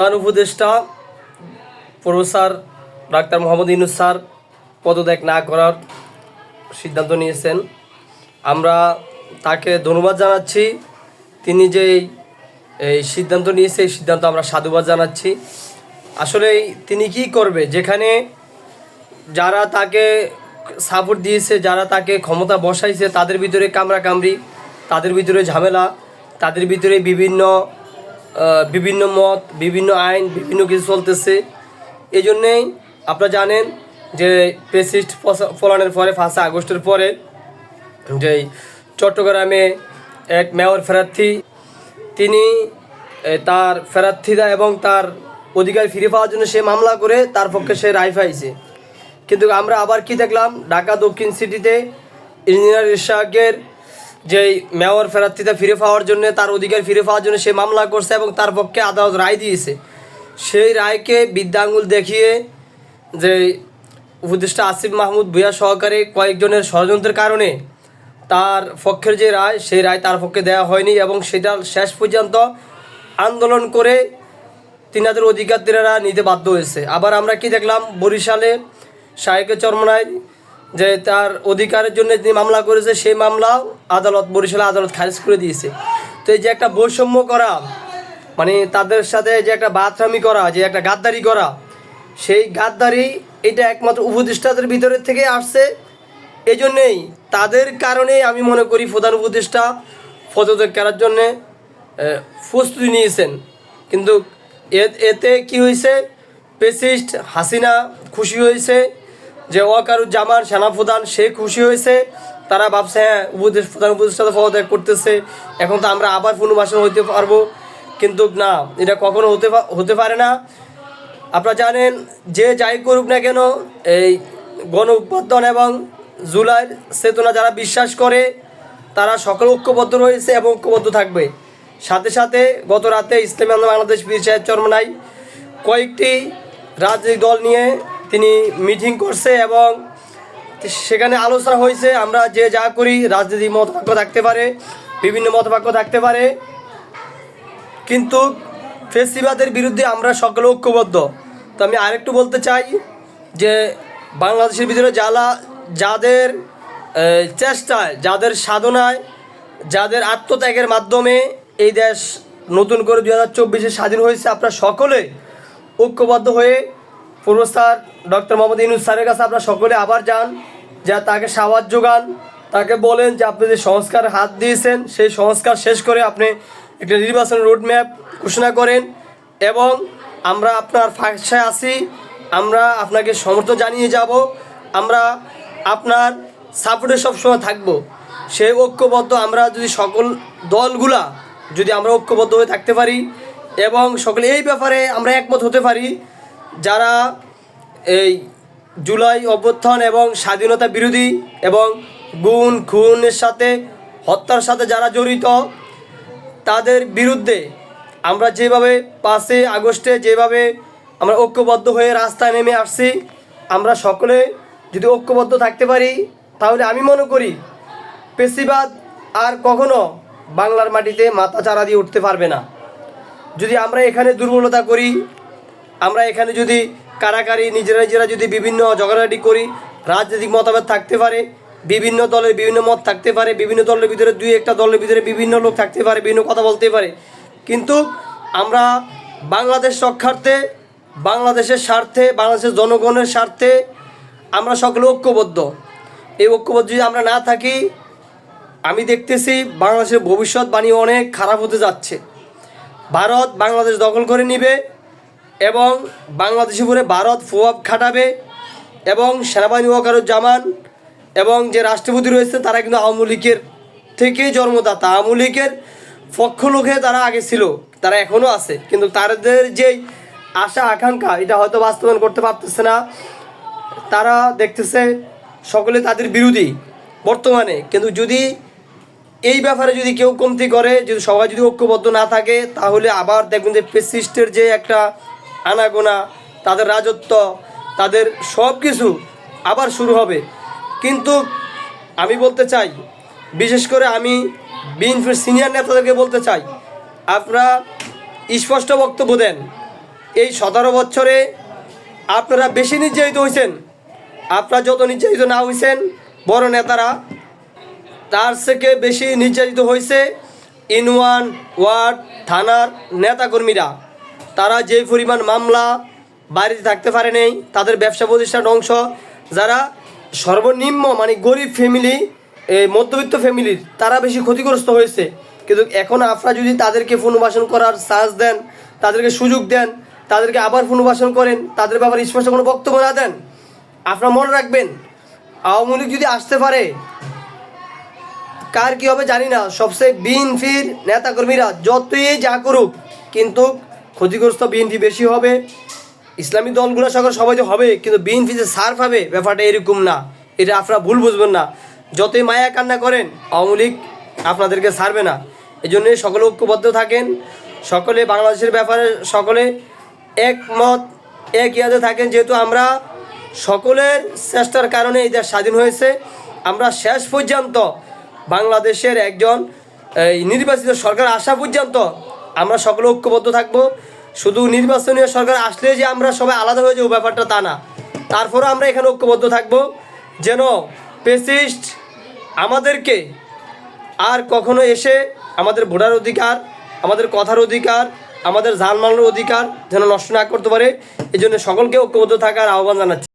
প্রধান উপদেষ্টা professor doctor Mohammad Yunus sir পদত্যাগ না করার সিদ্ধান্ত নিয়েছেন। আমরা তাকে ধন্যবাদ জানাচ্ছি। তিনি যে এই সিদ্ধান্ত নিয়েছে, এই সিদ্ধান্ত আমরা সাধুবাদ জানাচ্ছি। আসলে তিনি কি করবে? যেখানে যারা তাকে সাপোর্ট দিয়েছে, যারা তাকে ক্ষমতা বসাইছে, তাদের ভিতরে কামড়া কামড়ি তাদের ভিতরে ঝামেলা, তাদের ভিতরে বিভিন্ন বিভিন্ন মত, বিভিন্ন আইন, বিভিন্ন কিছু চলতেছে। এই জন্যেই আপনারা জানেন যে প্রেসিস্ট ফলানের পরে ফার্স্ট আগস্টের পরে যে চট্টগ্রামে এক মেয়র প্রার্থী, তিনি তার প্রার্থিতা এবং তার অধিকার ফিরে পাওয়ার জন্য সে মামলা করে তার পক্ষে সে রায় পাইছে। কিন্তু আমরা আবার কি দেখলাম? ঢাকা দক্ষিণ সিটিতে ইঞ্জিনিয়ার ইশাকের যেই মেয়র প্রার্থিতা ফিরে পাওয়ার জন্য, তার অধিকার ফিরে পাওয়ার জন্য সে মামলা করছে এবং তার পক্ষে আদালত রায় দিয়েছে। সেই রায়কে বিদ্যাঙ্গুল দেখিয়ে যে উপদেষ্টা আসিফ মাহমুদ ভুয়া সহকারে কয়েকজনের ষড়যন্ত্রের কারণে তার পক্ষের যে রায়, সেই রায় তার পক্ষে দেওয়া হয়নি এবং সেটা শেষ পর্যন্ত আন্দোলন করে তিনাদের অধিকার তিনারা নিতে বাধ্য হয়েছে। আবার আমরা কি দেখলাম? বরিশালে শাহেকের চরমনায় যে তার অধিকারের জন্য তিনি মামলা করেছে, সেই মামলা আদালত, বরিশালে আদালত খারিজ করে দিয়েছে। তো এই যে একটা বৈষম্য করা মানে তাদের সাথে যে একটা বাথরামি করা, যে একটা গাদ্দারি করা, সেই গাদ্দারি এটা একমাত্র উপদেষ্টাদের ভিতরের থেকে আসছে। এই জন্যেই তাদের কারণেই আমি মনে করি প্রধান উপদেষ্টা পদত্যাগ করার জন্যে প্রস্তুতি নিয়েছেন। কিন্তু এতে কি হয়েছে? পেসিস্ট হাসিনা খুশি হয়েছে। যে ওয়াকারুজ্জামান সেনাপ্রধান, সে খুশি হয়েছে। তারা ভাবছে হ্যাঁ উপদেশ প্রধান উপদেষ্টা পদত্যাগ করতেছে। এখন তো আমরা আবার পুনর্বাসন হইতে পারব। কিন্তু না, এটা কখনো হতে হতে পারে না। আপনারা জানেন, যে যাই করুক না কেন, এই গণ উৎপাদন এবং জুলাইয়ের চেতনা যারা বিশ্বাস করে, তারা সকল ঐক্যবদ্ধ রয়েছে এবং ঐক্যবদ্ধ থাকবে। সাথে সাথে গত রাতে ইসলামী বাংলাদেশ বীর সাহেব চরমনাই কয়েকটি রাজনৈতিক দল নিয়ে তিনি মিটিং করছে এবং সেখানে আলোচনা হয়েছে, আমরা যে যা করি রাজনৈতিক মতপাক্য থাকতে পারে, বিভিন্ন মতপাক্য থাকতে পারে, কিন্তু ফেসিবাদের বিরুদ্ধে আমরা সকলে ঐক্যবদ্ধ। তো আমি আরেকটু বলতে চাই যে বাংলাদেশের ভিতরে যারা, যাদের চেষ্টায়, যাদের সাধনায়, যাদের আত্মত্যাগের মাধ্যমে এই দেশ নতুন করে দু হাজার চব্বিশে স্বাধীন হয়েছে, আপনারা সকলে ঐক্যবদ্ধ হয়ে প্রফেসর ডক্টর মোহাম্মদ ইনুস স্যারের কাছে আপনারা সকলে আবার যান, যা তাকে সাহায্য যোগান। তাকে বলেন যে আপনি যে সংস্কার হাত দিয়েছেন, সেই সংস্কার শেষ করে আপনি একটা নির্বাচন রোডম্যাপ ঘোষণা করেন এবং আমরা আপনার ফাঁসায় আসি আমরা আপনাকে সমর্থন জানিয়ে যাব, আমরা আপনার সাপোর্টে সবসময় থাকব। সেই ঐক্যবদ্ধ আমরা যদি সকল দলগুলা, যদি আমরা ঐক্যবদ্ধ হয়ে থাকতে পারি এবং সকলে এই ব্যাপারে আমরা একমত হতে পারি যারা এই জুলাই অভ্যুত্থান এবং স্বাধীনতা বিরোধী এবং গুণ, খুনের সাথে, হত্যার সাথে যারা জড়িত, তাদের বিরুদ্ধে আমরা যেভাবে পাঁচে আগস্টে যেভাবে আমরা ঐক্যবদ্ধ হয়ে রাস্তায় নেমে আসছি, আমরা সকলে যদি ঐক্যবদ্ধ থাকতে পারি, তাহলে আমি মনে করি পেশিবাদ আর কখনো বাংলার মাটিতে মাথা চারা দিয়ে উঠতে পারবে না। যদি আমরা এখানে দুর্বলতা করি আমরা এখানে যদি কারাকারি নিজেরা নিজেরা যদি বিভিন্ন ঝগড়াঝাটি করি, রাজনৈতিক মতামত থাকতে পারে, বিভিন্ন দলের বিভিন্ন মত থাকতে পারে, বিভিন্ন দলের ভিতরে দুই একটা দলের ভিতরে বিভিন্ন লোক থাকতে পারে, বিভিন্ন কথা বলতে পারে। কিন্তু আমরা বাংলাদেশ রক্ষার্থে, বাংলাদেশের স্বার্থে, বাংলাদেশের জনগণের স্বার্থে আমরা সকলে ঐক্যবদ্ধ। এই ঐক্যবদ্ধ যদি আমরা না থাকি, আমি দেখতেছি বাংলাদেশের ভবিষ্যৎবাণী অনেক খারাপ হতে যাচ্ছে। ভারত বাংলাদেশ দখল করে নিবে এবং বাংলাদেশের উপরে ভারত প্রভাব খাটাবে এবং সেনাবাহিনী ওয়াকারুজ্জামান এবং যে রাষ্ট্রপতি রয়েছে, তারা কিন্তু আওয়ামী লীগের থেকেই জন্মদাতা। আওয়ামী লীগের পক্ষ লোকে তারা আগে ছিল, তারা এখনও আছে। কিন্তু তাদের যেই আশা, আকাঙ্ক্ষা, এটা হয়তো বাস্তবায়ন করতে পারতেছে না। তারা দেখতেছে সকলে তাদের বিরোধী বর্তমানে। কিন্তু যদি এই ব্যাপারে যদি কেউ কমতি করে, যদি সবাই যদি ঐক্যবদ্ধ না থাকে, তাহলে আবার দেখবেন যে পেসিস্টের যে একটা আনাগোনা, তাদের রাজত্ব, তাদের সব কিছু আবার শুরু হবে। কিন্তু আমি বলতে চাই, বিশেষ করে আমি বিএনপির সিনিয়র নেতাদেরকে বলতে চাই, আপনারা স্পষ্ট বক্তব্য দেন। এই সতেরো বছরে আপনারা বেশি নির্যাতিত হয়েছেন আপনারা যত নির্যাতিত না হয়েছেন বড় নেতারা, তার থেকে বেশি নির্যাতিত হয়েছে ইনওয়ান ওয়ার্ড থানার নেতাকর্মীরা। তারা যে পরিমাণ মামলা বাড়িতে থাকতে পারে নেই, তাদের ব্যবসা প্রতিষ্ঠান অংশ, যারা সর্বনিম্ন মানে গরিব ফ্যামিলি মধ্যবিত্ত ফ্যামিলির তারা বেশি ক্ষতিগ্রস্ত হয়েছে। কিন্তু এখন আপনারা যদি তাদেরকে পুনর্বাসন করার চান্স দেন, তাদেরকে সুযোগ দেন, তাদেরকে আবার পুনর্বাসন করেন, তাদের ব্যাপারে স্পষ্ট কোনো বক্তব্য না দেন, আপনারা মনে রাখবেন, আওয়ামী লীগ যদি আসতে পারে, কার কি হবে জানি না, সবচেয়ে বিএনপির নেতাকর্মীরা যতই যা করুক, কিন্তু ক্ষতিগ্রস্ত বিএনপি বেশি হবে, ইসলামী দলগুলো সকল সবাই তো হবে, কিন্তু বিএনপি যে সার পাবে ব্যাপারটা এরকম না। এটা আপনারা ভুল বুঝবেন না। যতই মায়া কান্না করেন, আওয়ামী লীগ আপনাদেরকে ছাড়বে না। এই জন্যে সকলে ঐক্যবদ্ধ থাকেন। সকলে বাংলাদেশের ব্যাপারে সকলে একমত, এক ইয়াদে থাকেন। যেহেতু আমরা সকলের চেষ্টার কারণে এই দেশ স্বাধীন হয়েছে, আমরা শেষ পর্যন্ত বাংলাদেশের একজন নির্বাচিত সরকার আসা পর্যন্ত আমরা সকলে ঐক্যবদ্ধ থাকব। শুধু নির্বাচনীয় সরকার আসলে যে আমরা সবাই আলাদা হয়ে যাব ব্যাপারটা তা না। তারপরও আমরা এখানে ঐক্যবদ্ধ থাকব। যেন পেসিস্ট আমাদেরকে আর কখনো এসে আমাদের ভোটার অধিকার, আমাদের কথার অধিকার, আমাদের জানমালের অধিকার যেন নষ্ট না করতে পারে। এই জন্য সকলকে ঐক্যবদ্ধ থাকার আহ্বান জানাচ্ছি।